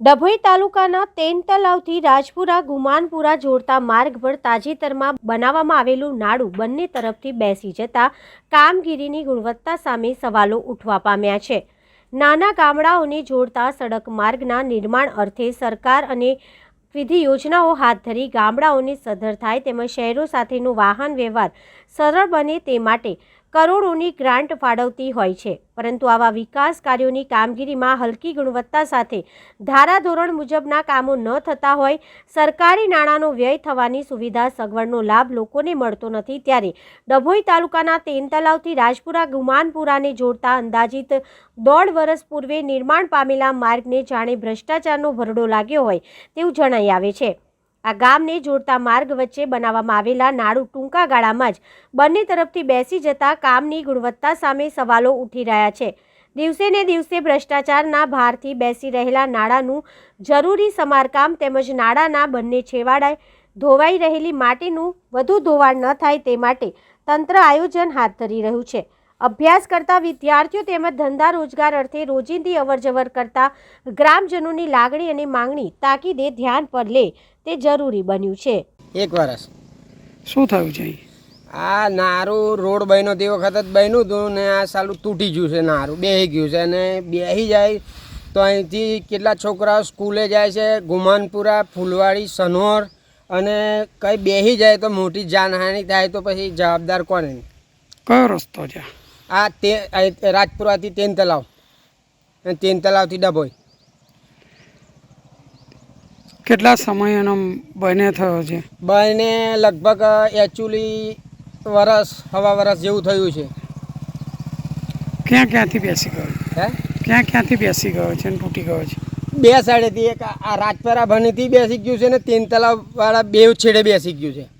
ડભોઈ તાલુકાના તેન તલાવથી રાજપુરા, ગુમાનપુરા જોડતા માર્ગ પર તાજેતરમાં બનાવવામાં આવેલું નાડું બંને તરફથી બેસી જતા કામગીરીની ગુણવત્તા સામે સવાલો ઉઠવા પામ્યા છે. નાના ગામડાઓને જોડતા સડક માર્ગના નિર્માણ અર્થે સરકાર અને વિધિ યોજનાઓ હાથ ધરી ગામડાઓને સધર થાય તેમજ શહેરો સાથેનો વાહન વ્યવહાર સરળ બને તે માટે કરોડોની ગ્રાન્ટ ફાળવતી હોય છે. પરંતુ આવા વિકાસ કાર્યોની કામગીરીમાં હલકી ગુણવત્તા સાથે ધારાધોરણ મુજબના કામો ન થતા હોય, સરકારી નાણાંનો વ્યય થવાની સુવિધા, સગવડનો લાભ લોકોને મળતો નથી ત્યારે ડભોઈ તાલુકાના તેન તલાવથી રાજપુરા ગુમાનપુરાને જોડતા અંદાજિત દોઢ વર્ષ પૂર્વે નિર્માણ પામેલા માર્ગને જાણે ભ્રષ્ટાચારનો ભરડો લાગ્યો હોય તેવું જણાઈ આવે છે. આ ગામને જોડતા માર્ગ વચ્ચે બનાવવામાં આવેલા નાળું ટૂંકા ગાળામાં જ બંને તરફથી બેસી જતા કામની ગુણવત્તા સામે સવાલો ઉઠી રહ્યા છે. દિવસે ને દિવસે ભ્રષ્ટાચારના ભારથી બેસી રહેલા નાળાનું જરૂરી સમારકામ તેમજ નાળાના બંને છેવાડાએ ધોવાઈ રહેલી માટીનું વધુ ધોવાણ ન થાય તે માટે તંત્ર આયોજન હાથ ધરી રહ્યું છે. અભ્યાસ કરતા વિદ્યાર્થીઓ તેમજ ધંધા રોજગાર અર્થે રોજિંદી અવરજવર કરતા ગ્રામજનોની લાગણી અને માંગણી તાકીદે ધ્યાન પર લે તે જરૂરી બન્યું છે. એક વર્ષ શું થયું છે આ નારું રોડ બન્યો તે વખત જ બન્યું હતું ને આ સાલું તૂટી ગયું છે નારું બેહી ગયું છે અને બેસી જાય તો અહીંથી કેટલા છોકરાઓ સ્કૂલે જાય છે ગુમાનપુરા ફૂલવાડી સનોર અને કંઈ બેસી જાય તો મોટી જાનહાનિ થાય તો પછી જવાબદાર કોને? કયો રસ્તો છે? આ તે રાજપુરાથી તેન તલાવ અને તેન તલાવથી ડભોઈ. કેટલા સમય એનો બને થયો છે? બને લગભગ એકચ્યુઅલી વરસ હવા વરસ જેવું થયું છે. ક્યાં ક્યાંથી બેસી ગયો? હે? ક્યાં ક્યાંથી બેસી ગયો છે અને તૂટી ગયો છે? બે સાઈડેથી એક આ રાજપરા ભણીથી બેસી ગયું છે ને તેન તલાવવાળા બે છેડે બેસી ગયું છે.